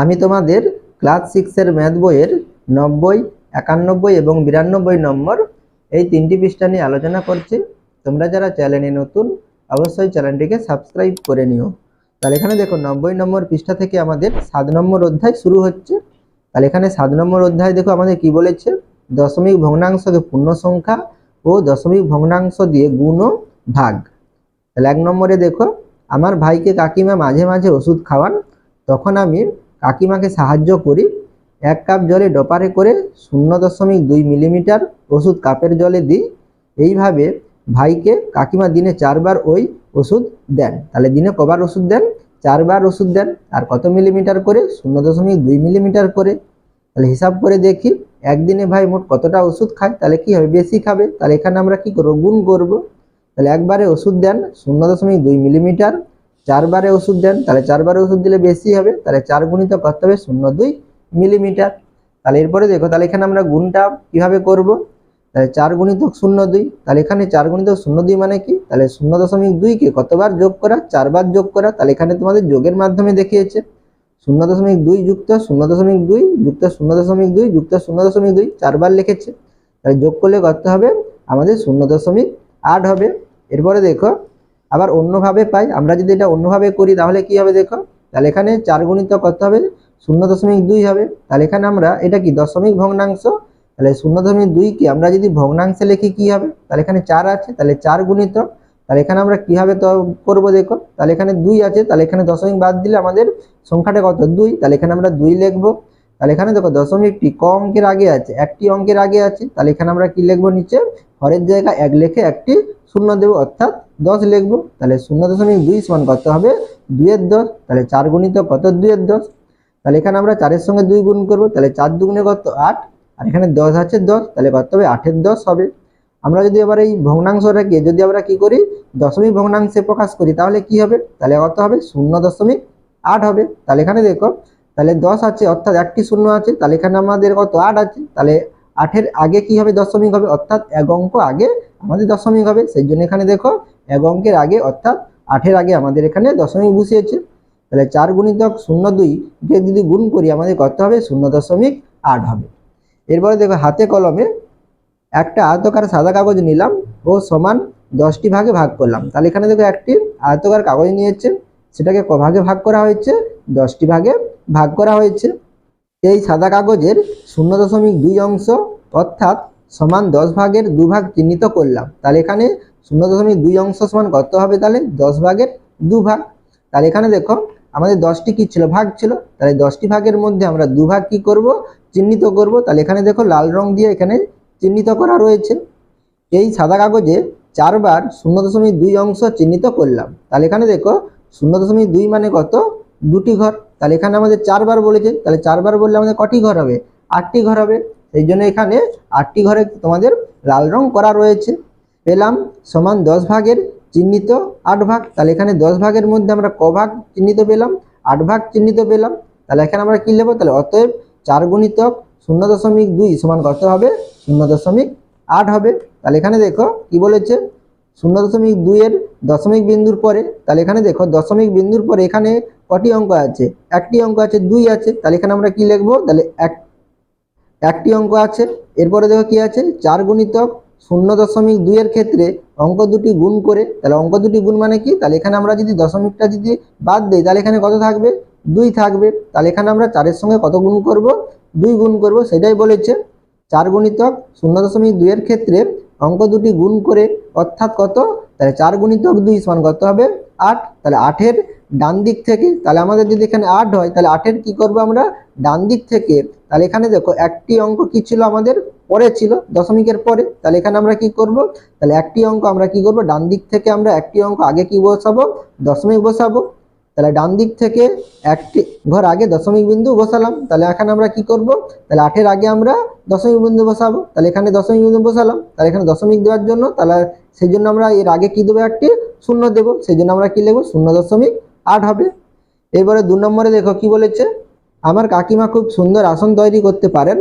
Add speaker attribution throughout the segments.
Speaker 1: আমি তোমাদের ক্লাস সিক্সের ম্যাথ বইয়ের নব্বই, একানব্বই এবং বিরানব্বই নম্বর এই তিনটি পৃষ্ঠা নিয়ে আলোচনা করছি। তোমরা যারা চ্যানেলে নতুন, অবশ্যই চ্যানেলটিকে সাবস্ক্রাইব করে নিও। তাহলে এখানে দেখো নব্বই নম্বর পৃষ্ঠা থেকে আমাদের সাত নম্বর অধ্যায় শুরু হচ্ছে। তাহলে এখানে সাত নম্বর অধ্যায় দেখো আমাদের কি বলেছে? দশমিক ভগ্নাংশকে পূর্ণ সংখ্যা ও দশমিক ভগ্নাংশ দিয়ে গুণ ও ভাগ। তাহলে এক নম্বরে দেখো, আমার ভাইকে কাকিমা মাঝে মাঝে ওষুধ খাওয়ান, তখন আমি কাকিমাকে সাহায্য করি। এক কাপ জলে ডপারে করে শূন্য দশমিক দুই মিলিমিটার ওষুধ কাপের জলে দিই। এইভাবে ভাইকে কাকিমা দিনে চারবার ওই ওষুধ দেন। তাহলে দিনে কবার ওষুধ দেন, চারবার ওষুধ দেন, আর কত মিলিমিটার করে? শূন্য দশমিক দুই মিলিমিটার করে। তাহলে হিসাব করে দেখি, একদিনে ভাই মোট কতটা ওষুধ খায়? তাহলে কি হবে? বেশি খাবে। তাহলে এখানে আমরা কি করব? গুণ করব। তাহলে একবারে ওষুধ দেন, শূন্য দশমিক দুই মিলিমিটার চারবারে ওষুধ দেন, তাহলে চারবারে ওষুধ দিলে বেশি হবে, তাহলে চার গুণিত করতে হবে শূন্য দুই মিলিমিটার। তাহলে এরপরে দেখো, তাহলে এখানে আমরা গুণটা কীভাবে করব? তাহলে চার গুণিত শূন্য দুই, তাহলে এখানে চার গুণিত শূন্য দুই মানে কি? তাহলে শূন্য দশমিক দুইকে কতবার যোগ করা? চারবার যোগ করা, তাহলে এখানে তোমাদের যোগের মাধ্যমে দেখিয়েছে। শূন্য দশমিক দুই যুক্ত শূন্য দশমিক দুই যুক্ত শূন্য দশমিক দুই যুক্ত শূন্য দশমিক দুই চারবার লিখেছে। তাহলে যোগ করলে করতে হবে? আমাদের শূন্য দশমিক আট হবে। এরপরে দেখো আবার অন্যভাবে পাই, আমরা যদি এটা অন্যভাবে করি, তাহলে কি হবে দেখো? তাহলে এখানে চার গুণিত করতে হবে? শূন্য দশমিক দুই হবে। তাহলে এখানে আমরা, এটা কি দশমিক ভগ্নাংশ? তাহলে শূন্য দশমিক দুইকে আমরা যদি ভগ্নাংশে লিখি কি হবে? তাহলে এখানে চার আছে, তাহলে চার গুণিত তাহলে এখানে আমরা কীভাবে তো করব দেখো? তাহলে এখানে দুই আছে, তাহলে এখানে দশমিক বাদ দিলে আমাদের সংখ্যাটা কত? দুই। তাহলে এখানে আমরা দুই লিখব। তাহলে এখানে দেখো দশমিকটি ক অঙ্কের আগে আছে একটি অঙ্কের আগে আছে, তাহলে এখানে আমরা কি লিখব নিচে? হরের জায়গায় এক লেখে একটি শূন্য দেবো, অর্থাৎ দশ লিখব, তাহলে শূন্য দশমিক দুই সমান কত হবে? দুইয়ের দশ, তাহলে চার গুণিত কত? দুইয়ের দশ। তাহলে এখানে আমরা চারের সঙ্গে দুই গুণ করব, তাহলে চার দুগুণে কত? আট। আর এখানে দশ আছে দশ, তাহলে কত হবে? আটের দশ হবে। আমরা যদি আবার এই ভগ্নাংশটাকে যদি আমরা কি করি? দশমিক ভগ্নাংশে প্রকাশ করি, তাহলে কি হবে? তাহলে কত হবে? শূন্য দশমিক আট হবে। তাহলে এখানে দেখো তাহলে দশ আছে, অর্থাৎ একটি শূন্য আছে? তাহলে এখানে আমাদের কত? আট আছে। তাহলে আটের আগে কি হবে? দশমিক হবে। অর্থাৎ এক অঙ্ক আগে আমাদের দশমিক হবে। সেই জন্য এখানে দেখো, এক অঙ্কের আগে, অর্থাৎ আটের আগে আমাদের এখানে দশমিক বসিয়েছে। তাহলে চার গুণিতক শূন্য দুইকে যদি গুণ করি, আমাদের কত হবে? শূন্য দশমিক আট হবে। এরপরে দেখো, হাতে কলমে একটা আয়তকার সাদা কাগজ নিলাম ও সমান দশটি ভাগে ভাগ করলাম। তাহলে এখানে দেখো একটি আয়তকার কাগজ নিয়েছে। সেটাকে ক ভাগে ভাগ করা হয়েছে? দশটি ভাগে ভাগ করা হয়েছে। এই সাদা কাগজের শূন্য দশমিক দুই অংশ অর্থাৎ সমান দশ ভাগের দু ভাগ চিহ্নিত করলাম। তাহলে এখানে শূন্য দশমিক দুই অংশ সমান কত হবে তাহলে? দশ ভাগের দু ভাগ। তাহলে এখানে দেখো, আমাদের দশটি কি ছিল? ভাগ ছিল। তাহলে দশটি ভাগের মধ্যে আমরা দু ভাগ কি করব? চিহ্নিত করব। তাহলে এখানে দেখো, লাল রং দিয়ে এখানে চিহ্নিত করা রয়েছে। এই সাদা কাগজে চারবার শূন্য দশমিক দুই অংশ চিহ্নিত করলাম। তাহলে এখানে দেখো, শূন্য দশমিক দুই মানে কত? দুটি ঘর। তাহলে এখানে আমাদের চারবার বলেছে। তাহলে চারবার বললে আমাদের কটি ঘর হবে? আটটি ঘর হবে। সেই জন্য এখানে আটটি ঘরে তোমাদের লাল রং করা রয়েছে। পেলাম সমান দশ ভাগের চিহ্নিত আট ভাগ। তাহলে এখানে দশ ভাগের মধ্যে আমরা ক ভাগ চিহ্নিত পেলাম, আট ভাগ চিহ্নিত পেলাম। তাহলে এখানে আমরা কি নেব তাহলে অতএব চার গুণিতক শূন্য দশমিক দুই সমান কত হবে? শূন্য দশমিক আট হবে। তাহলে এখানে দেখো কি বলেছে? শূন্য দশমিক দুইয়ের দশমিক বিন্দুর পরে, তাহলে এখানে দেখো দশমিক বিন্দুর পরে এখানে কটি অঙ্ক আছে? একটি অঙ্ক আছে, দুই আছে, তাহলে এখানে আমরা কি লিখব? তাহলে এক, একটি অঙ্ক আছে, এরপরে দেখো কি আছে? চার গুণিতক শূন্য দশমিক দুইয়ের ক্ষেত্রে অঙ্ক দুটি গুণ করে, তাহলে অঙ্ক দুটি গুণ মানে কি? তাহলে এখানে আমরা যদি দশমিকটা যদি বাদ দিই, তাহলে এখানে কত থাকবে? দুই থাকবে। তাহলে এখানে আমরা চারের সঙ্গে কত গুণ করব? দুই গুণ করব, সেটাই বলেছে। চার গুণিতক শূন্য দশমিক দুইয়ের ক্ষেত্রে অঙ্ক দুটি গুণ করে, অর্থাৎ কত? তাহলে চার গুণিতক দুই সমান কত হবে? আট। তাহলে আটের ডান দিক থেকে, তাহলে আমাদের যদি এখানে আট হয়, তাহলে আটের কি করব আমরা? ডান দিক থেকে। তাহলে এখানে দেখো, একটি অঙ্ক কি ছিল আমাদের? পরে ছিল, দশমিকের পরে। তাহলে এখানে আমরা কি করব? তাহলে একটি অঙ্ক আমরা কি করব? ডান দিক থেকে আমরা একটি অঙ্ক আগে কি বসাবো? দশমিক বসাবো। তাহলে ডান দিক থেকে একটি ঘর আগে দশমিক বিন্দু বসালাম। তাহলে এখানে আমরা কি করব? তাহলে আটের আগে আমরা দশমিক বিন্দু বসাবো। তাহলে এখানে দশমিক বিন্দু বসালাম। তাহলে এখানে দশমিক দেওয়ার জন্য তাহলে সেই জন্য আমরা এর আগে কি দেবো? একটি শূন্য দেবো। সেই জন্য আমরা কি লিখব? শূন্য দশমিক আট হবে। এরপরে দু নম্বরে দেখো কি বলেছে? আমার কাকিমা খুব সুন্দর আসন তৈরি করতে পারেন।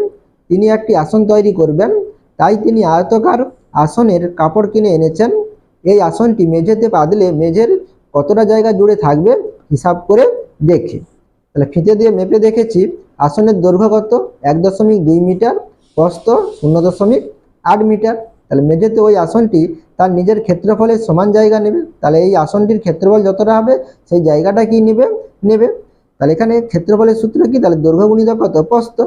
Speaker 1: তিনি একটি আসন তৈরি করবেন। তাই তিনি আয়তকার আসনের কাপড় কিনে এনেছেন। এই আসনটি মেঝেতে পাতলে মেঝের কতটা জায়গা জুড়ে থাকবে? হিসাব করে দেখে। তাহলে ফিতে দিয়ে মেপে দেখেছি, আসনের দৈর্ঘ্য কত? এক দশমিক দুই মিটার প্রস্ত শূন্য দশমিক আট মিটার। তাহলে মেঝেতে ওই আসনটি তার নিজের ক্ষেত্রফলের সমান জায়গা নেবে। তাহলে এই আসনটির ক্ষেত্রফল যতটা হবে, সেই জায়গাটা কি নেবে? নেবে। তাহলে এখানে ক্ষেত্রফলের সূত্র কি? তাহলে দৈর্ঘ্য গুণিত কত? প্রস্থ।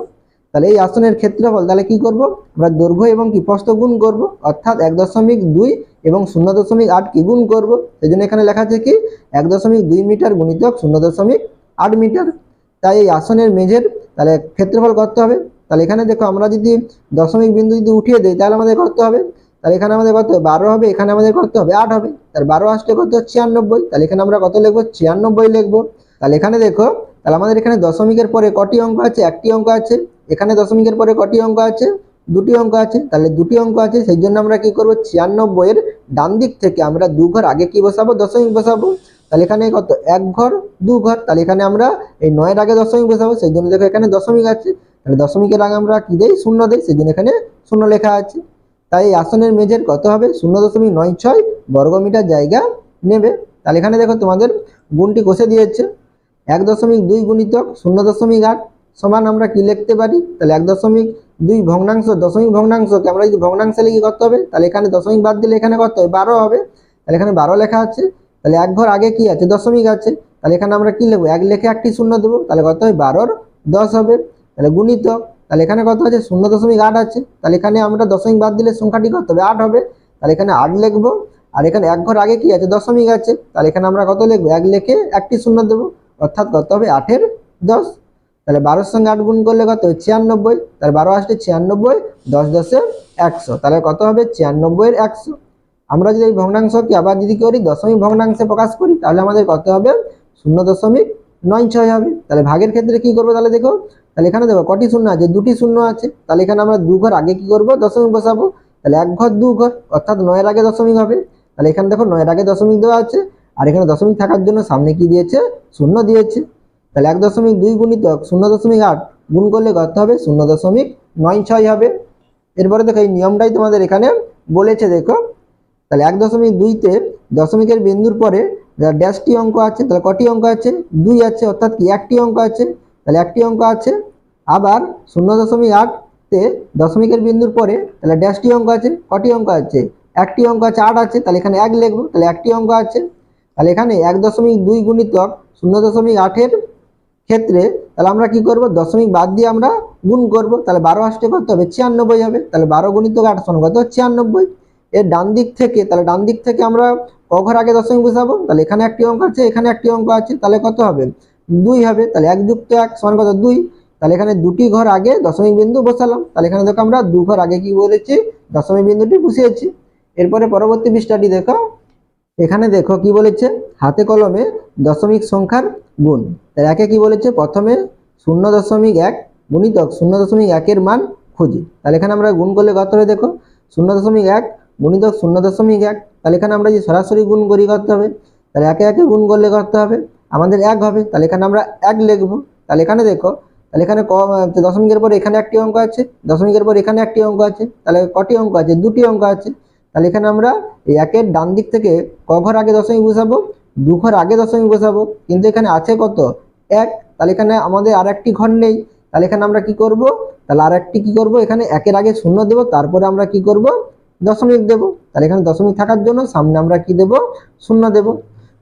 Speaker 1: তাহলে এই আসনের ক্ষেত্রফল, তাহলে কি করব? আমরা দৈর্ঘ্য এবং কি প্রস্থ গুণ করব, অর্থাৎ এক দশমিক দুই এবং শূন্য দশমিক আট কি গুণ করব? সেই জন্য এখানে লেখা আছে কি? এক দশমিক দুই মিটার গুণিতক শূন্য দশমিক আট মিটার। তাই এই আসনের মেঝের, তাহলে ক্ষেত্রফল করতে হবে। তাহলে এখানে দেখো আমরা যদি দশমিক বিন্দু যদি উঠিয়ে দিই, তাহলে আমাদের করতে হবে। তাহলে এখানে আমাদের কত বারো হবে, এখানে আমাদের করতে হবে আট হবে। তার বারো আসতে কত? ছিয়ানব্বই। তাহলে এখানে আমরা কত লিখব? ছিয়ানব্বই লিখব। তাহলে এখানে দেখো, তাহলে আমাদের এখানে দশমিকের পরে কটি অঙ্ক আছে? একটি অঙ্ক আছে। এখানে দশমিকের পরে কটি অঙ্ক আছে? দুটি অঙ্ক আছে। তাহলে দুটি অঙ্ক আছে, সেই জন্য আমরা কি করব? ছিয়ানব্বইয়ের ডান দিক থেকে আমরা দু ঘর, আগে কি বসাবো? দশমিক বসাবো। তাহলে এখানে কত? এক ঘর, দু ঘর। তাহলে এখানে আমরা এই নয়ের আগে দশমিক বসাবো, সেই জন্য দেখো এখানে দশমিক আছে। তাহলে দশমিকের আগে আমরা কি দেই? শূন্য দেই, সেই জন্য এখানে শূন্য লেখা আছে। তাই এই আসনের মেঝের কত হবে? শূন্য দশমিক নয় ছয় বর্গমিটার জায়গা নেবে। তাহলে এখানে দেখো তোমাদের গুণটি কষে দিয়েছে। এক দশমিক দুই গুণিতক শূন্য দশমিক আট। সমান আমরা কি লিখতে পারি? তাহলে এক দশমিক দুই ভগ্নাংশ, দশমিক ভগ্নাংশকে আমরা যদি ভগ্নাংশে লিখে করতে হবে? তাহলে এখানে দশমিক বাদ দিলে এখানে কত হবে? বারো হবে। তাহলে এখানে বারো লেখা আছে। তাহলে এক ঘর আগে কি আছে? দশমিক আছে। তাহলে এখানে আমরা কি লিখব? এক লেখে একটি শূন্য দেবো। তাহলে কত হবে? বারোর দশ হবে। তাহলে গুণিত, তাহলে এখানে কত আছে? শূন্য দশমিক আট আছে। তাহলে এখানে আমরা দশমিক বাদ দিলে সংখ্যাটি কত হবে? আট হবে। তাহলে এখানে আট লিখব। আর এখানে এক ঘর আগে কি আছে? দশমিক আছে। তাহলে এখানে আমরা কত লিখব? এক লেখে একটি শূন্য দেবো। অর্থাৎ কত হবে? আটের দশ। তাহলে বারোর সঙ্গে আট গুণ করলে কত? ছিয়ানব্বই। তাহলে বারো আসলে ছিয়ানব্বই, দশ দশে একশো। তাহলে কত হবে? ছিয়ানব্বইয়ের একশো। আমরা যদি এই ভগ্নাংশকে আবার যদি করি, দশমিক ভগ্নাংশে প্রকাশ করি, তাহলে আমাদের কত হবে? শূন্য দশমিক নয় ছয় হবে। তাহলে ভাগের ক্ষেত্রে কি করব তাহলে দেখো? তাহলে এখানে দেখো, কটি শূন্য আছে? দুটি শূন্য আছে। তাহলে এখানে আমরা দু ঘর আগে কি করব? দশমিক বসাবো। তাহলে এক ঘর, দু ঘর, অর্থাৎ নয়ের আগে দশমিক হবে। তাহলে এখানে দেখো, নয়ের আগে দশমিক দেওয়া আছে। আর এখানে দশমিক থাকার জন্য সামনে কি দিয়েছে? শূন্য দিয়েছে। তাহলে এক দশমিক দুই গুণিতক শূন্য দশমিক আট গুণ করলে কত হবে? শূন্য দশমিক নয় ছয় হবে। এরপরে দেখো, এই নিয়মটাই তোমাদের এখানে বলেছে, দেখো। তাহলে এক দশমিক দুইতে দশমিকের বিন্দুর পরে ড্যাশটি অঙ্ক আছে, তাহলে কটি অঙ্ক আছে? দুই আছে, অর্থাৎ কি একটি অঙ্ক আছে? তাহলে একটি অঙ্ক আছে। আবার শূন্য দশমিক আটতে দশমিকের বিন্দুর পরে তাহলে ড্যাশটি অঙ্ক আছে, কটি অঙ্ক আছে? একটি অঙ্ক আছে, আট আছে, তাহলে এখানে এক লিখব, তাহলে একটি অঙ্ক আছে। তাহলে এখানে এক দশমিক দুই গুণিতক শূন্য দশমিক আটের ক্ষেত্রে তাহলে আমরা কি করব? দশমিক বাদ দিয়ে আমরা গুণ করব। তাহলে বারো আসতে কত হবে? ছিয়ানব্বই হবে। তাহলে বারো গুণিতক আট সমান কত? ছিয়ানব্বই। এর ডান দিক থেকে, তাহলে ডান দিক থেকে আমরা কঘর আগে দশমিক বসাবো। তাহলে এখানে একটি অঙ্ক আছে, এখানে একটি অঙ্ক আছে। তাহলে কত হবে? দুই হবে। তাহলে এক যুক্ত এক সমান কত? দুই। তাহলে এখানে দুটি ঘর আগে দশমিক বিন্দু বসালাম। তাহলে এখানে দেখো আমরা দু ঘর আগে কি বলেছি দশমিক বিন্দুটি বসিয়েছি। এরপরে পরবর্তী পৃষ্ঠাটি দেখো। এখানে দেখো কি বলেছে? হাতে কলমে দশমিক সংখ্যার গুণ। তাই একে কি বলেছে? প্রথমে শূন্য দশমিক এক গুণিতক শূন্য দশমিক একের মান খুঁজি। তাহলে এখানে আমরা গুণ করলে কত হবে দেখো? শূন্য দশমিক এক গুণিতক শূন্য দশমিক এক। তাহলে এখানে আমরা যে সরাসরি গুণ করি করতে হবে? তাহলে একে একে গুণ করলে করতে হবে? আমাদের এক হবে। তাহলে এখানে আমরা এক লিখব। তাহলে এখানে দেখো, তাহলে এখানে ক, দশমিকের পর এখানে একটি অঙ্ক আছে, দশমিকের পর এখানে একটি অঙ্ক আছে, তাহলে কটি অঙ্ক আছে? দুটি অঙ্ক আছে। তাহলে এখানে আমরা একের ডান দিক থেকে ক ঘর আগে দশমিক বসাবো, দু ঘর আগে দশমিক বসাবো, কিন্তু এখানে আছে কত? এক। তাহলে এখানে আমাদের আর একটি ঘর নেই। তাহলে এখানে আমরা কি করব? তাহলে আর একটি কি করব? এখানে একের আগে শূন্য দেব, তারপরে আমরা কি করব? দশমিক দেব। তাহলে এখানে দশমিক থাকার জন্য সামনে আমরা কি দেব? শূন্য দেব।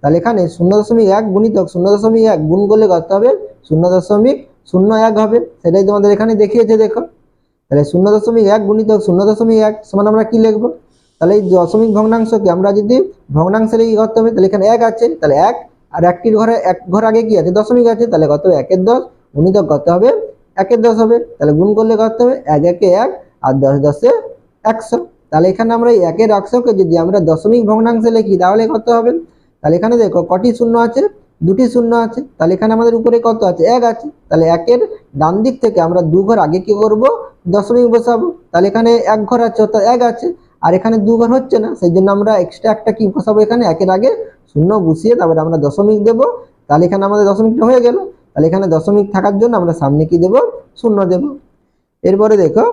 Speaker 1: তাহলে এখানে শূন্য দশমিক এক গুণিতক, শূন্য দশমিক এক গুণ করলে কত হবে? শূন্য দশমিক শূন্য এক হবে। সেটাই তোমাদের এখানে দেখিয়েছে, দেখো। তাহলে শূন্য দশমিক এক গুণিতক, শূন্য দশমিক এক সমান আমরা কি লিখব? তাহলে এই দশমিক ভগ্নাংশকে আমরা যদি ভগ্নাংশে লিখে করতে হবে তাহলে এখানে এক আছে, তাহলে এক। আর একটির ঘরে, এক ঘর আগে কি আছে? দশমিক আছে, তাহলে কত একের দশ। গুণিতক কত হবে? একের দশ হবে। তাহলে গুণ করলে কত হবে? এক, একে এক। আর দশ, দশে একশো। তাহলে এখানে আমরা এই একের একশোকে যদি আমরা দশমিক ভগ্নাংশে লিখি, তাহলে কত হবে? তাহলে এখানে দেখো, কটি শূন্য আছে? দুটি শূন্য আছে। তাহলে এখানে আমাদের উপরে কত আছে? এক আছে। তাহলে একের ডান দিক থেকে আমরা দু ঘর আগে কি করব? দশমিক বসাবো। তাহলে এখানে এক ঘর আছে, অর্থাৎ এক আছে। আর এখানে দুবার হচ্ছে না সেই জন্য আমরা এক্সট্রা একটা কি বসাবো এখানে? একের আগে শূন্য বসিয়ে তারপরে আমরা দশমিক দেব। তাহলে এখানে আমাদের দশমিকটা হয়ে গেল। তাহলে এখানে দশমিক থাকার জন্য আমরা সামনে কি দেব? শূন্য দেব। এরপরে দেখো,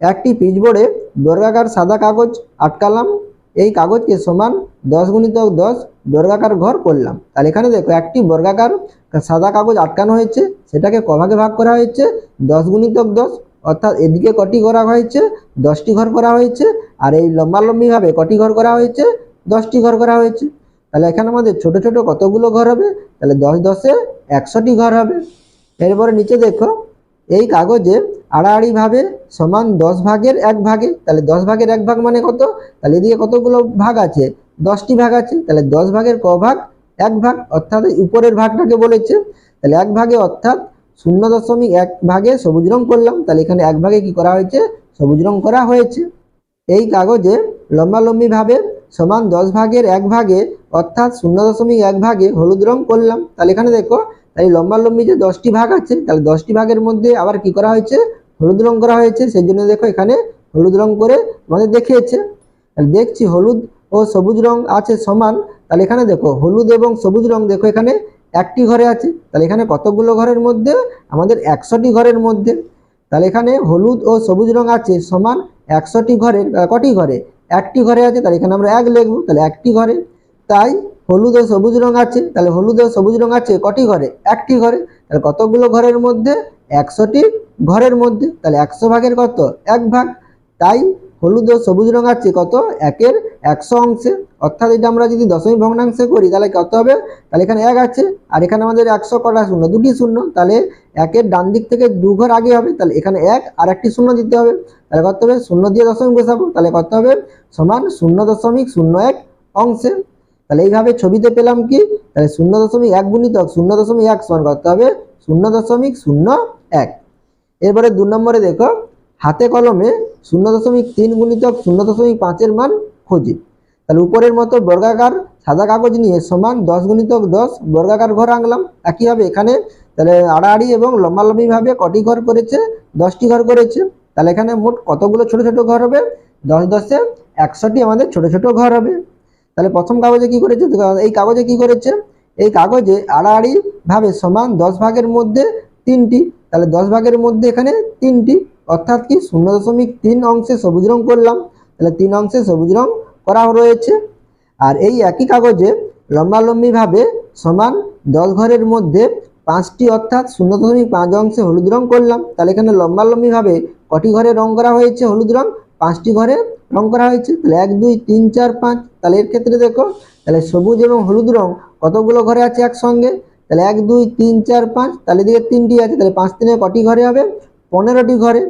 Speaker 1: একটি পিচবোর্ডে বর্গাকার সাদা কাগজ আটকালাম। এই কাগজকে সমান দশ গুণিতক দশ বর্গাকার ঘর করলাম। তাহলে এখানে দেখো, একটি বর্গাকার সাদা কাগজ আটকানো হয়েছে। সেটাকে কভাগে ভাগ করা হয়েছে। দশ গুণিতক দশ অর্থাৎ এদিকে কটি করা হয়েছে? দশটি ঘর করা হয়েছে। আর এই লম্বালম্বিভাবে কটি ঘর করা হয়েছে? দশটি ঘর করা হয়েছে। তাহলে এখানে আমাদের ছোট ছোট কতগুলো ঘর হবে? তাহলে দশ দশে একশোটি ঘর হবে। এরপরে নিচে দেখো, এই কাগজে আড়াআড়িভাবে সমান দশ ভাগের এক ভাগে। তাহলে দশ ভাগের এক ভাগ মানে কত? তাহলে এদিকে কতগুলো ভাগ আছে? দশটি ভাগ আছে। তাহলে দশ ভাগের ক ভাগ? এক ভাগ। অর্থাৎ উপরের ভাগটাকে বলেছে। তাহলে এক ভাগে অর্থাৎ শূন্য দশমিক এক ভাগে সবুজ রং করলাম, তাহলে এখানে এক ভাগে কি করা হয়েছে? সবুজ রং করা হয়েছে। এই কাগজে লম্বালম্বিভাবে সমান দশ ভাগের এক ভাগে, অর্থাৎ শূন্য দশমিক এক ভাগে হলুদ রং করলাম। তাহলে এখানে দেখো তাই লম্বালম্বি যে দশটি ভাগ আছে, তাহলে দশটি ভাগের মধ্যে আবার কি করা হয়েছে? হলুদ রং করা হয়েছে সেই জন্য দেখো এখানে হলুদ রং করে আমাদের দেখিয়েছে। তাহলে দেখছি হলুদ ও সবুজ রং আছে সমান। তাহলে এখানে দেখো, হলুদ এবং সবুজ রং দেখো এখানে একটি ঘরে আছে, তাহলে এখানে কতগুলো ঘরের মধ্যে? আমাদের একশোটি ঘরের মধ্যে। তাহলে এখানে হলুদ ও সবুজ রং আছে সমান একশোটি ঘরের কটি ঘরে? একটি ঘরে আছে, তাহলে এখানে আমরা এক লিখব, তাহলে একটি ঘরে। তাই হলুদ ও সবুজ রং আছে, তাহলে হলুদ ও সবুজ রং আছে কটি ঘরে? একটি ঘরে। তাহলে কতগুলো ঘরের মধ্যে? একশোটি ঘরের মধ্যে। তাহলে একশো ভাগের কত? এক ভাগ। তাই হলুদ ও সবুজ রং আছে কত? একের একশো অংশে। অর্থাৎ এটা আমরা যদি দশমিক ভগ্নাংশে করি, তাহলে কত হবে? তাহলে এখানে এক আছে। আর এখানে আমাদের একশো কটা শূন্য, দুটি শূন্য, তাহলে একের ডান দিক থেকে দু ঘর আগে হবে, তাহলে এখানে এক আর একটি শূন্য দিতে হবে। তাহলে কত হবে? শূন্য দিয়ে দশমিক বসাবো, তাহলে কত হবে? সমান শূন্য দশমিক শূন্য এক অংশে। তাহলে এইভাবে ছবিতে পেলাম কি? তাহলে শূন্য দশমিক এক গুণিতক শূন্য দশমিক এক সমান করতে হবে? শূন্য দশমিক শূন্য এক। এরপরে দু নম্বরে দেখো, হাতে কলমে শূন্য দশমিক তিন গুণিতক শূন্য দশমিক পাঁচের মান খুঁজি। তাহলে উপরের মতো বর্গাকার সাদা কাগজ নিয়ে সমান দশ গুণিতক দশ বর্গাকার ঘর আঁকলাম একইভাবে এখানে। তাহলে আড়াআড়ি এবং লম্বালম্বিভাবে কটি ঘর করেছে? দশটি ঘর করেছে। তাহলে এখানে মোট কতগুলো ছোট ছোট ঘর হবে? দশ দশে একশোটি আমাদের ছোট ছোট ঘর হবে। তাহলে প্রথম কাগজে কি করেছে? এই কাগজে কি করেছে? এই কাগজে আড়াআড়িভাবে সমান দশ ভাগের মধ্যে তিনটি। তাহলে দশ ভাগের মধ্যে এখানে তিনটি। অর্থাৎ কি শূন্য দশমিক তিন অংশে সবুজ রং করলাম, তাহলে তিন অংশে সবুজ রং করা রয়েছে। আর এই একই কাগজে লম্বালম্বিভাবে সমান দশ ঘরের মধ্যে পাঁচটি অর্থাৎ শূন্য দশমিক পাঁচ অংশে হলুদ রং করলাম, তাহলে এখানে লম্বালম্বিভাবে কটি ঘরে রং করা হয়েছে? হলুদ রং, পাঁচটি ঘরে রং করা হয়েছে। তাহলে এক, দুই, তিন, চার, পাঁচ, তাহলে এর ক্ষেত্রে দেখো, তাহলে সবুজ এবং হলুদ রং কতগুলো ঘরে আছে একসঙ্গে? তাহলে এক, দুই, তিন, চার, পাঁচ, তাহলে দিকে তিনটি আছে, তাহলে পাঁচ তিনে কটি ঘরে হবে? পনেরোটি ঘরে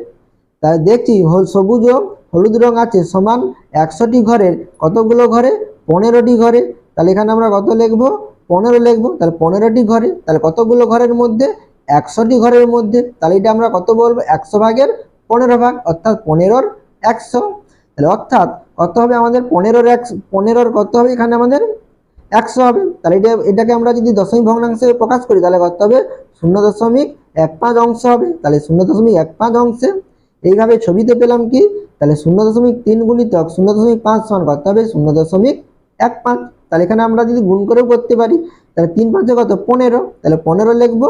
Speaker 1: তাহলে দেখছি সবুজ ও হলুদ রং আছে সমান একশোটি ঘরের। কতগুলো ঘরে? পনেরোটি ঘরে। তাহলে এখানে আমরা কত লিখব? পনেরো লিখব। তাহলে পনেরোটি ঘরে। তাহলে কতগুলো ঘরের মধ্যে? একশোটি ঘরের মধ্যে। তাহলে এটা আমরা কত বলব? একশো ভাগের পনেরো ভাগ, অর্থাৎ পনেরোর একশো। তাহলে অর্থাৎ কত হবে আমাদের? পনেরোর একশো পনেরোর কত হবে? এখানে আমাদের একশো হবে। তাহলে এটা এটাকে আমরা যদি দশমিক ভগ্নাংশে প্রকাশ করি, তাহলে কত হবে? শূন্য দশমিক এক পাঁচ অংশ হবে, তাহলে শূন্য দশমিক এক পাঁচ অংশে। এইভাবে ছবিতে পেলাম কি? তাহলে শূন্য দশমিক তিন গুণিতক শূন্য দশমিক পাঁচ সমান কত হবে? শূন্য দশমিক এক পাঁচ। তাহলে এখানে আমরা যদি গুণ করেও করতে পারি, তাহলে তিন পাঁচে কত? পনেরো। তাহলে পনেরো লিখব।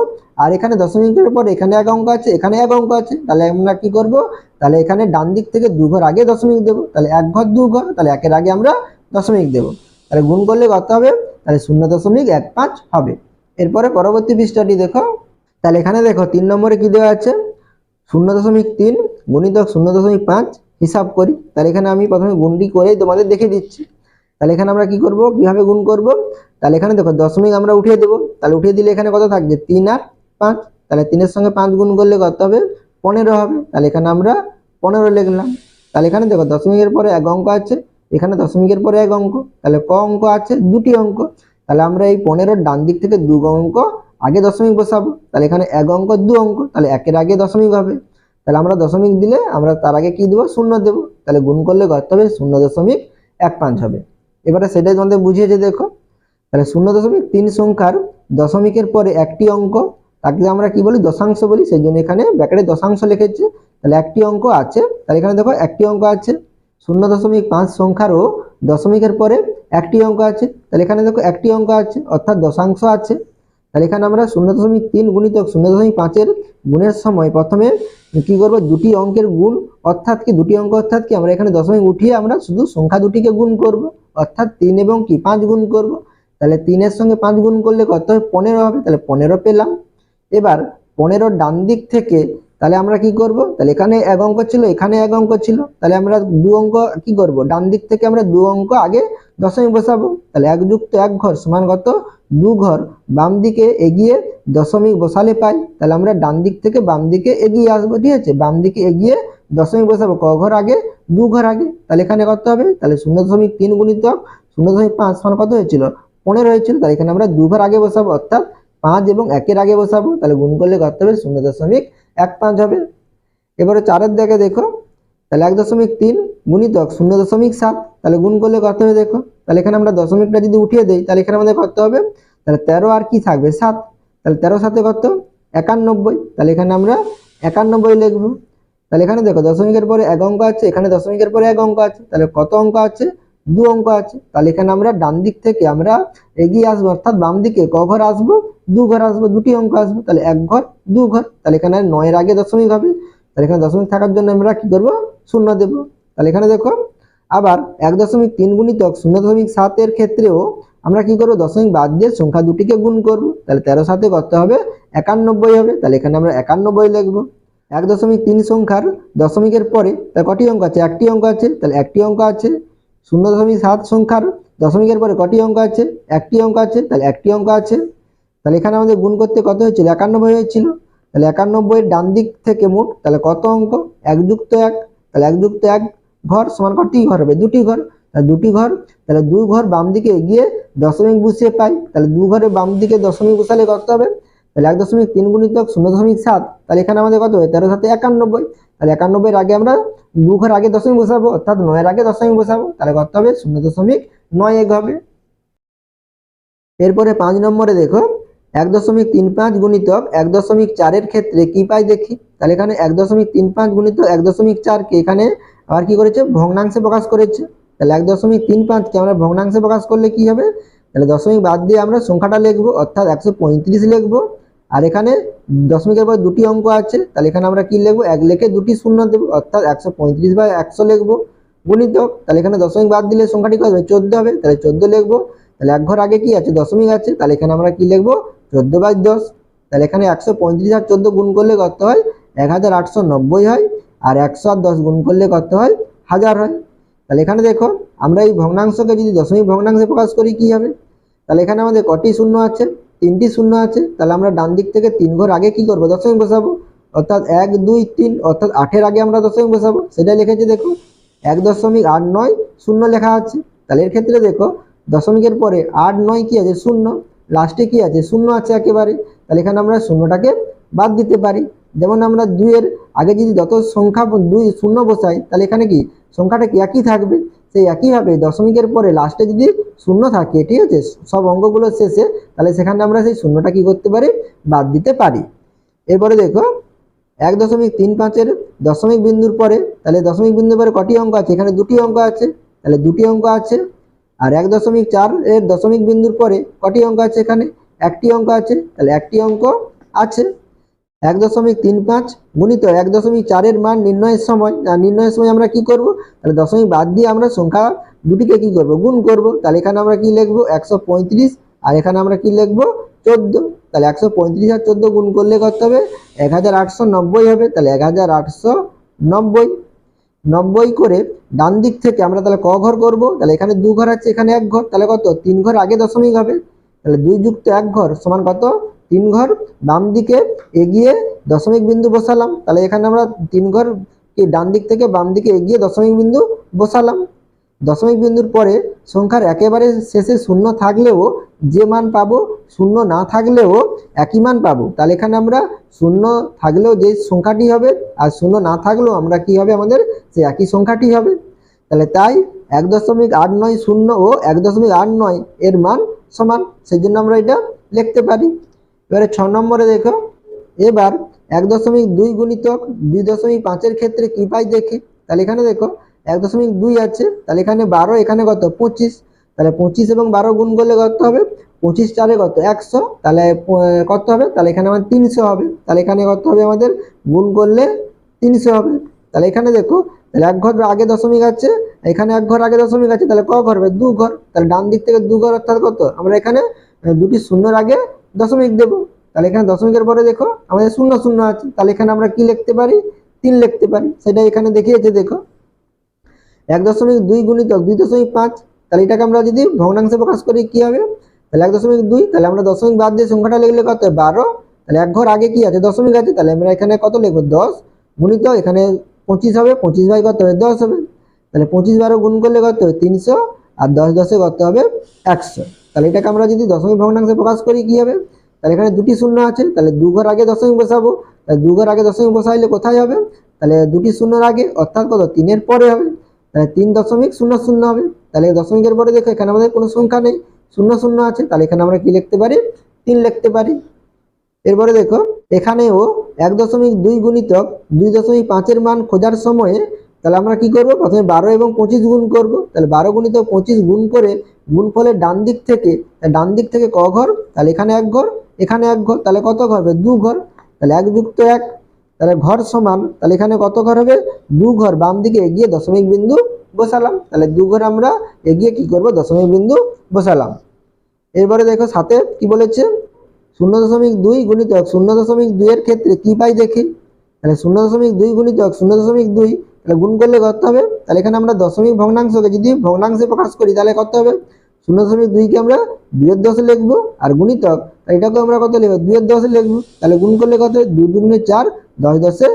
Speaker 1: আর এখানে দশমিকের পর এখানে এক অঙ্ক আছে, এখানে এক অঙ্ক আছে। তাহলে আমরা কি করব? তাহলে এখানে ডান দিক থেকে দু ঘর আগে দশমিক দেবো। তাহলে এক ঘর দু ঘর, তাহলে একের আগে আমরা দশমিক দেবো। তাহলে গুণ করলে কত হবে? তাহলে শূন্য দশমিক এক পাঁচ হবে। এরপরে পরবর্তী পৃষ্ঠাটি দেখো। তাহলে এখানে দেখো তিন নম্বরে কি দেওয়া আছে? শূন্য দশমিক তিন গুণিতক শূন্য দশমিক পাঁচ হিসাব করি। তাহলে এখানে আমি প্রথমে গুণটি করেই তোমাদের দেখিয়ে দিচ্ছি। তাহলে এখানে আমরা কি করব? কীভাবে গুণ করব? তাহলে এখানে দেখো দশমিক আমরা উঠিয়ে দেবো। তাহলে উঠিয়ে দিলে এখানে কত থাকবে? তিন আর পাঁচ। তাহলে তিনের সঙ্গে পাঁচ গুণ করলে কত হবে? পনেরো হবে। তাহলে এখানে আমরা পনেরো লিখলাম। তাহলে এখানে দেখো দশমিকের পরে এক অঙ্ক আছে। এখানে দশমিকের পরে এক অঙ্ক। তাহলে ক অঙ্ক আছে? দুটি অঙ্ক। তাহলে আমরা এই পনেরোর ডান দিক থেকে দু অঙ্ক আগে দশমিক বসাবো, তাহলে এখানে এক অঙ্ক, দু অঙ্ক, তাহলে একের আগে দশমিক হবে। তাহলে আমরা দশমিক দিলে আমরা তার আগে কি দেবো? শূন্য দেবো। তাহলে গুণ করলে কত হবে? শূন্য দশমিক এক পাঁচ হবে। এবারে সেটাই তোমাদের বুঝিয়েছে দেখো। তাহলে শূন্য দশমিক তিন সংখ্যার দশমিকের পরে একটি অঙ্ক, তাকে আমরা কি বলি? দশাংশ বলি। সেই জন্য এখানে ব্যাকেটে দশাংশ লিখেছে। তাহলে একটি অঙ্ক আছে। তাহলে এখানে দেখো একটি অঙ্ক আছে। শূন্য দশমিক পাঁচ সংখ্যারও দশমিকের পরে একটি অঙ্ক আছে। তাহলে এখানে দেখো একটি অঙ্ক আছে, অর্থাৎ দশাংশ আছে। তাহলে এখানে আমরা শূন্য দশমিক তিন গুণিতক শূন্য দশমিক পাঁচের গুণের সময় প্রথমে কি করব? দুটি অঙ্কের গুণ, অর্থাৎ কি? দুটি অঙ্ক, অর্থাৎ কি? আমরা এখানে দশমিক উঠিয়ে আমরা শুধু সংখ্যা দুটিকে গুণ করব, অর্থাৎ তিন এবং কি? পাঁচ গুণ করব। তাহলে তিনের সঙ্গে পাঁচ গুণ করলে কত হবে? পনেরো হবে। তাহলে পনেরো পেলাম। এবার পনেরো ডান দিক থেকে তাহলে আমরা কি করব? তাহলে এখানে এক অঙ্ক ছিল, এখানে এক অঙ্ক ছিল। তাহলে আমরা দু অঙ্ক কি করব? ডান দিক থেকে আমরা দু অঙ্ক আগে দশমিক বসাবো। তাহলে এক যুক্ত এক ঘর সমান কত? দু ঘর বাম দিকে এগিয়ে দশমিক বসালে পাই, তাহলে আমরা ডান দিক থেকে বাম দিকে এগিয়ে আসব, ঠিক আছে? বাম দিকে এগিয়ে দশমিক বসাবো, ক ঘর আগে, দু ঘর আগে, তাহলে এখানে করতে হবে? তাহলে শূন্য দশমিক তিন গুণিতক, শূন্য দশমিক পাঁচ সমান কত হয়েছিল? পনেরো হয়েছিল, তাহলে এখানে আমরা দু ঘর আগে বসাবো, অর্থাৎ পাঁচ এবং একের আগে বসাবো, তাহলে গুণ করলে করতে হবে? শূন্য দশমিক এক পাঁচ হবে। এবারে চারের দিকে দেখো, তাহলে এক দশমিক তিন গুণিতক শূন্য দশমিক সাত, তাহলে গুণ করলে কত হবে দেখো? তাহলে এখানে আমরা দশমিকটা যদি উঠিয়ে দিই, তাহলে এখানে আমাদের কত হবে, তাহলে তেরো আর কি থাকবে? সাত। তাহলে তেরো সাথে কত একানব্বই। তাহলে এখানে আমরা একানব্বই লিখব। তাহলে এখানে দেখো দশমিকের পরে এক অঙ্ক আছে, এখানে দশমিকের পরে এক অঙ্ক আছে, তাহলে কত অঙ্ক আছে? দু অঙ্ক আছে। তাহলে এখানে আমরা ডান দিক থেকে আমরা এগিয়ে আসব, অর্থাৎ বাম দিকে ক ঘর আসব, দু ঘর আসব, দুটি অঙ্ক আসব, তাহলে এক ঘর, দু ঘর। তাহলে এখানে নয়ের আগে দশমিক হবে। তাহলে এখানে দশমিক থাকার জন্য আমরা কি করব? শূন্য দেবো। তাহলে এখানে দেখো আবার এক দশমিক তিন গুণিতক শূন্য দশমিক সাতের ক্ষেত্রেও আমরা কি করব? দশমিক বাদ দিয়ে সংখ্যা দুটিকে গুণ করব। তাহলে তেরো সাথে করতে হবে একানব্বই হবে। তাহলে এখানে আমরা একানব্বই লিখব। এক দশমিক তিন সংখ্যার দশমিকের পরে তার কটি অঙ্ক আছে? একটি অঙ্ক আছে। তাহলে একটি অঙ্ক আছে। শূন্য দশমিক সাত সংখ্যার দশমিকের পরে কটি অঙ্ক আছে? একটি অঙ্ক আছে। তাহলে একটি অঙ্ক আছে। তাহলে এখানে আমাদের গুণ করতে কত হয়েছিল? একানব্বই হয়েছিল। তাহলে একানব্বইয়ের ডান দিক থেকে মোট তাহলে কত অঙ্ক? এক যুক্ত এক। তাহলে এক যুক্ত এক ঘর, সমান কটি ঘর হবে। দুটি ঘর, তাহলে দুটি ঘর, তাহলে দুই ঘর বাম দিকে এগিয়ে দশমিক বসিয়ে পাই, তাহলে দু ঘরে বাম দিকে দশমিক বসালে কত হবে? তাহলে এক দশমিক তিন গুণিতক শূন্য দশমিক সাত, তাহলে এখানে আমাদের কত হবে? তেরো সাথে একানব্বই, তাহলে একানব্বইয়ের আগে আমরা দু ঘর আগে দশমিক বসাবো, অর্থাৎ নয়ের আগে দশমিক বসাবো, তাহলে কত হবে? শূন্য দশমিক নয় এক হবে। এরপরে পাঁচ নম্বরে দেখো, এক দশমিক তিন পাঁচ গুণিতক এক দশমিক চারের ক্ষেত্রে কি পাই দেখি? তাহলে এখানে এক দশমিক তিন পাঁচ গুণিত এক দশমিক চারকে এখানে আবার কি করেছে? ভগ্নাংশে প্রকাশ করেছে। তাহলে এক দশমিক তিন পাঁচকে আমরা ভগ্নাংশে প্রকাশ করলে কি হবে? তাহলে দশমিক বাদ দিয়ে আমরা সংখ্যাটা লিখব, অর্থাৎ একশো পঁয়ত্রিশ লিখব। আর এখানে দশমিকের পর দুটি অঙ্ক আছে, তাহলে এখানে আমরা কি লিখব? এক লেখে দুটি শূন্য দেবো, অর্থাৎ একশো পঁয়ত্রিশ বা একশো লিখব। গুণিতক তাহলে এখানে দশমিক বাদ দিলে সংখ্যাটি কত হবে? চোদ্দ হবে। তাহলে চোদ্দ লিখব। তাহলে এক ঘর আগে কি আছে? দশমিক আছে। তাহলে এখানে আমরা কি লিখব? চোদ্দ বাই দশ। তাহলে এখানে একশো পঁয়ত্রিশ আর চোদ্দ গুণ করলে কত হয়? এক হাজার আটশো নব্বই হয়। আর একশো আর দশ গুণ করলে কত হয়? হাজার হয়। তাহলে এখানে দেখো, আমরা এই ভগ্নাংশকে যদি দশমিক ভগ্নাংশে প্রকাশ করি, কি হবে? তাহলে এখানে আমাদের কটি শূন্য আছে, তিনটি শূন্য আছে। তাহলে আমরা ডান দিক থেকে তিন ঘর আগে কি করব? দশমিক বসাবো। অর্থাৎ এক, দুই, তিন, অর্থাৎ আটের আগে আমরা দশমিক বসাবো। সেটাই লিখেছি দেখো, এক দশমিক আট নয় শূন্য লেখা আছে। তাহলে এর ক্ষেত্রে দেখো, দশমিকের পরে আট নয় কি আছে? শূন্য। লাস্টে কি আছে? শূন্য আছে একেবারে। তাহলে এখানে আমরা শূন্যটাকে বাদ দিতে পারি। যেমন আমরা দুইয়ের, আগে যদি যত সংখ্যা দুই শূন্য বসাই, তাহলে এখানে কি? সংখ্যাটা কি একই থাকবে? সেই একইভাবে দশমিকের পরে লাস্টে যদি শূন্য থাকে, ঠিক আছে? সব অঙ্কগুলোর শেষে, তাহলে সেখানে আমরা সেই শূন্যটা কি করতে পারি? বাদ দিতে পারি। এরপরে দেখো, এক দশমিক তিন পাঁচের দশমিক বিন্দুর পরে, তাহলে দশমিক বিন্দুর পরে কটি অঙ্ক আছে? এখানে দুটি অঙ্ক আছে, তাহলে দুটি অঙ্ক আছে। আর এক দশমিক চার এর দশমিক বিন্দুর পরে কটি অঙ্ক আছে এখানে? একটি অঙ্ক আছে, তাহলে একটি অঙ্ক আছে। এক দশমিক তিন পাঁচ গুণিত এক দশমিক চারের মান নির্ণয়ের সময় নির্ণয়ের সময় আমরা কি করব? তাহলে দশমিক বাদ দিয়ে আমরা সংখ্যা দুটিকে কি করব? গুণ করব। তাহলে এখানে আমরা কি লিখব? একশো পঁয়ত্রিশ। আর এখানে আমরা কি লিখব? চোদ্দ। তাহলে একশো পঁয়ত্রিশ আর চোদ্দ গুণ করলে কত হবে? এক হাজার আটশো নব্বই হবে। তাহলে এক হাজার আটশো নব্বই। নব্বই করে ডান দিক থেকে আমরা তাহলে ক ঘর করব? তাহলে এখানে দু ঘর আছে, এখানে এক ঘর। তাহলে কত? তিন ঘর আগে দশমিক হবে। তাহলে দুই যুক্ত এক ঘর সমান কত? তিন ঘর, বাম দিকে এগিয়ে দশমিক বিন্দু বসালাম। তাহলে এখানে আমরা তিন ঘর কি ডান দিক থেকে বাম দিকে এগিয়ে দশমিক বিন্দু বসালাম। দশমিক বিন্দুর পরে সংখ্যার একেবারে শেষে শূন্য থাকলেও যে মান পাবো, শূন্য না থাকলেও একই মান পাবো। তাহলে এখানে আমরা শূন্য থাকলেও যে সংখ্যাটি হবে আর শূন্য না থাকলেও আমরা কি হবে? আমাদের সেই একই সংখ্যাটি হবে। তাহলে তাই এক দশমিক আট নয় শূন্য ও এক দশমিক আট নয় এর মান সমান। সেই জন্য আমরা এটা লিখতে পারি। এবারে ছ নম্বরে দেখো, এবার এক দশমিক দুই গুণিতক দুই দশমিক পাঁচের ক্ষেত্রে কি পাই দেখি? তাহলে এখানে দেখো, এক দশমিক দুই আছে, তাহলে এখানে বারো, এখানে কত? পঁচিশ। তাহলে পঁচিশ এবং বারো গুণ করলে কত হবে? পঁচিশ চারে কত? একশো। তাহলে কত হবে? তাহলে এখানে আমার তিনশো হবে। তাহলে এখানে কত হবে আমাদের? গুণ করলে তিনশো হবে। তাহলে এখানে দেখো, তাহলে এক ঘর আগে দশমিক আছে, এখানে এক ঘর আগে দশমিক আছে, তাহলে ক ঘর হবে? দু ঘর। তাহলে ডান দিক থেকে দু ঘর অর্থাৎ কত? আমরা এখানে দুটি শূন্যর আগে দশমিক দেবো। তাহলে এখানে দশমিকের পরে দেখো, আমাদের শূন্য শূন্য আছে। তাহলে এখানে আমরা কি লিখতে পারি? তিন লিখতে পারি। সেটা এখানে দেখিয়েছে, দেখো। এক দশমিক দুই গুণিতক দুই দশমিক পাঁচ। তাহলে এটাকে আমরা যদি ভগ্নাংশে প্রকাশ করি, কি হবে? তাহলে এক দশমিক দুই, তাহলে আমরা দশমিক বাদ দিয়ে সংখ্যাটা লিখলে কত বারো। তাহলে এক ঘর আগে কি আছে? দশমিক আছে। তাহলে আমরা এখানে কত লিখব? দশ। গুণিতক এখানে পঁচিশ হবে। পঁচিশ বাই কত হবে? দশ হবে। তাহলে পঁচিশ বারো গুণ করলে কত? হবে তিনশো। আর দশ দশে কত হবে? একশো। তাহলে এটাকে আমরা যদি দশমিক ভগ্নাংশে প্রকাশ করি, কি হবে? তাহলে এখানে দুটি শূন্য আছে, তাহলে দু ঘর আগে দশমিক বসাবো, তাহলে দু ঘর আগে দশমিক বসাইলে কোথায় হবে? তাহলে দুটি শূন্যর আগে, অর্থাৎ কত? তিনের পরে হবে, তাহলে তিন দশমিক শূন্য শূন্য হবে। তাহলে দশমিকের পরে দেখো, এখানে আমাদের কোনো সংখ্যা নেই, শূন্য শূন্য আছে, তাহলে এখানে আমরা কি লিখতে পারি? তিন লিখতে পারি। এরপরে দেখো, এখানেও এক দশমিক দুই গুণিতক দুই দশমিক পাঁচের মান খোঁজার সময়ে তাহলে আমরা কি করব? প্রথমে বারো এবং পঁচিশ গুণ করব। তাহলে বারো গুণিত পঁচিশ গুণ করে গুণফলের ডান দিক থেকে ডান দিক থেকে ক ঘর? তাহলে এখানে এক ঘর, এখানে এক ঘর, তাহলে কত ঘর হবে? দু ঘর। তাহলে এক যুক্ত এক। তাহলে ঘর সমান, তাহলে এখানে কত ঘর হবে? দু ঘর। বাম দিকে এগিয়ে দশমিক বিন্দু বসালাম। তাহলে দু ঘর আমরা এগিয়ে কি করব? দশমিক বিন্দু বসালাম। এরপরে দেখো সাথে কি বলেছে? শূন্য দশমিক দুই গুণিতক শূন্য দশমিক দুইয়ের ক্ষেত্রে কি পাই দেখি? তাহলে শূন্য দশমিক দুই গুণিতক শূন্য দশমিক দুই। তাহলে গুণ করলে কত হবে? তাহলে এখানে আমরা দশমিক ভগ্নাংশকে যদি ভগ্নাংশে প্রকাশ করি, তাহলে কত হবে? শূন্য দশমিক দুইকে আমরা দুইয়ের দশে লিখব। আর গুণিতক এটাকে আমরা কত লিখব? দুইয়ের দশে লিখব। তাহলে গুণ করলে কত দুই দুগুণে চার, দশ দশে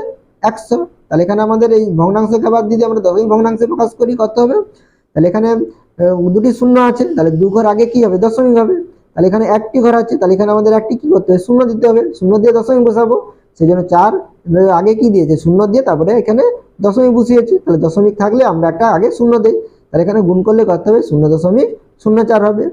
Speaker 1: একশো। তাহলে এখানে আমাদের এই ভগ্নাংশকে বাদ দিয়ে আমরা দশমিক ভগ্নাংশে প্রকাশ করি, কত হবে? তাহলে এখানে দুটি শূন্য আছে। তাহলে দু ঘর আগে কি হবে? দশমিক হবে। তাহলে এখানে একটি ঘর আছে। তাহলে এখানে আমাদের একটি কি করতে হবে? শূন্য দিতে হবে। শূন্য দিয়ে দশমিক বসাবো। সেই জন্য চার আগে কি দিয়েছে? শূন্য দিয়ে তারপরে এখানে দশমিক বসিয়েছে। তাহলে দশমিক থাকলে আমরা একটা আগে শূন্য দিই। তাহলে এখানে গুণ করলে করতে হবে? শূন্য দশমিক শূন্য চার হবে।